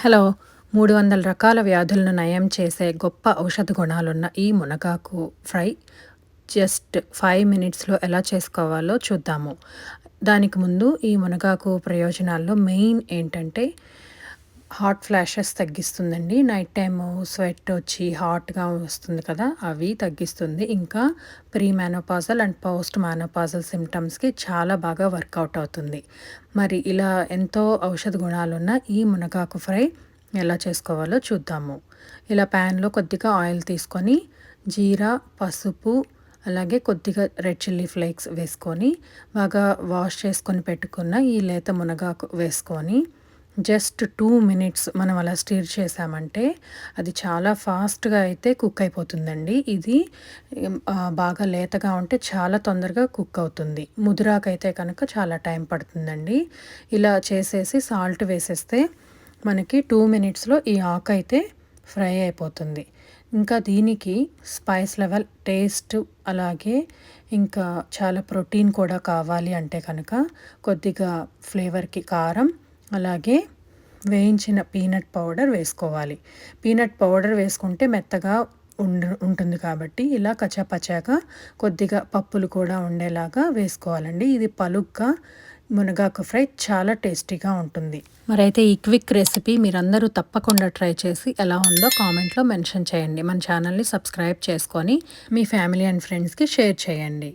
Hello. మూడు వందల రకాల వ్యాధులను నయం చేసే గొప్ప ఔషధ గుణాలున్న ఈ మునగాకు ఫ్రై జస్ట్ ఫైవ్ మినిట్స్లో ఎలా చేసుకోవాలో చూద్దాము. దానికి ముందు ఈ మునగాకు ప్రయోజనాల్లో మెయిన్ ఏంటంటే హాట్ ఫ్లాషెస్ తగ్గిస్తుందండి. నైట్ టైము స్వెట్ వచ్చి హాట్గా వస్తుంది కదా అవి తగ్గిస్తుంది. ఇంకా pre menopausal and post menopausal సిమ్టమ్స్కి చాలా బాగా వర్కౌట్ అవుతుంది. మరి ఇలా ఎంతో ఔషధ గుణాలున్న ఈ మునగాకు ఫ్రై ఎలా చేసుకోవాలో చూద్దాము. ఇలా ప్యాన్లో కొద్దిగా ఆయిల్ తీసుకొని జీరా పసుపు అలాగే కొద్దిగా రెడ్ చిల్లీ ఫ్లేక్స్ వేసుకొని బాగా వాష్ చేసుకొని పెట్టుకున్న ఈ లేత మునగాకు వేసుకొని జస్ట్ టూ మినిట్స్ మనం అలా స్టీర్ చేసామంటే అది చాలా ఫాస్ట్గా అయితే కుక్ అయిపోతుందండి. ఇది బాగా లేతగా ఉంటే చాలా తొందరగా కుక్ అవుతుంది. ముదురాకైతే కనుక చాలా టైం పడుతుందండి. ఇలా చేసేసి సాల్ట్ వేసేస్తే మనకి టూ మినిట్స్లో ఈ ఆకు అయితే ఫ్రై అయిపోతుంది. ఇంకా దీనికి స్పైస్ లెవెల్ టేస్ట్ అలాగే ఇంకా చాలా ప్రోటీన్ కూడా కావాలి అంటే కనుక కొద్దిగా ఫ్లేవర్కి కారం అలాగే వేయించిన పీనట్ పౌడర్ వేసుకోవాలి. పీనట్ పౌడర్ వేసుకుంటే మెత్తగా ఉండ ఉంటుంది కాబట్టి ఇలా కచాపచాగా కొద్దిగా పప్పులు కూడా ఉండేలాగా వేసుకోవాలండి. ఇది పలుగ్గా మునగాకు ఫ్రై చాలా టేస్టీగా ఉంటుంది. మరైతే ఈ క్విక్ రెసిపీ మీరందరూ తప్పకుండా ట్రై చేసి ఎలా ఉందో కామెంట్లో మెన్షన్ చేయండి. మన ఛానల్ని సబ్స్క్రైబ్ చేసుకొని మీ ఫ్యామిలీ అండ్ ఫ్రెండ్స్కి షేర్ చేయండి.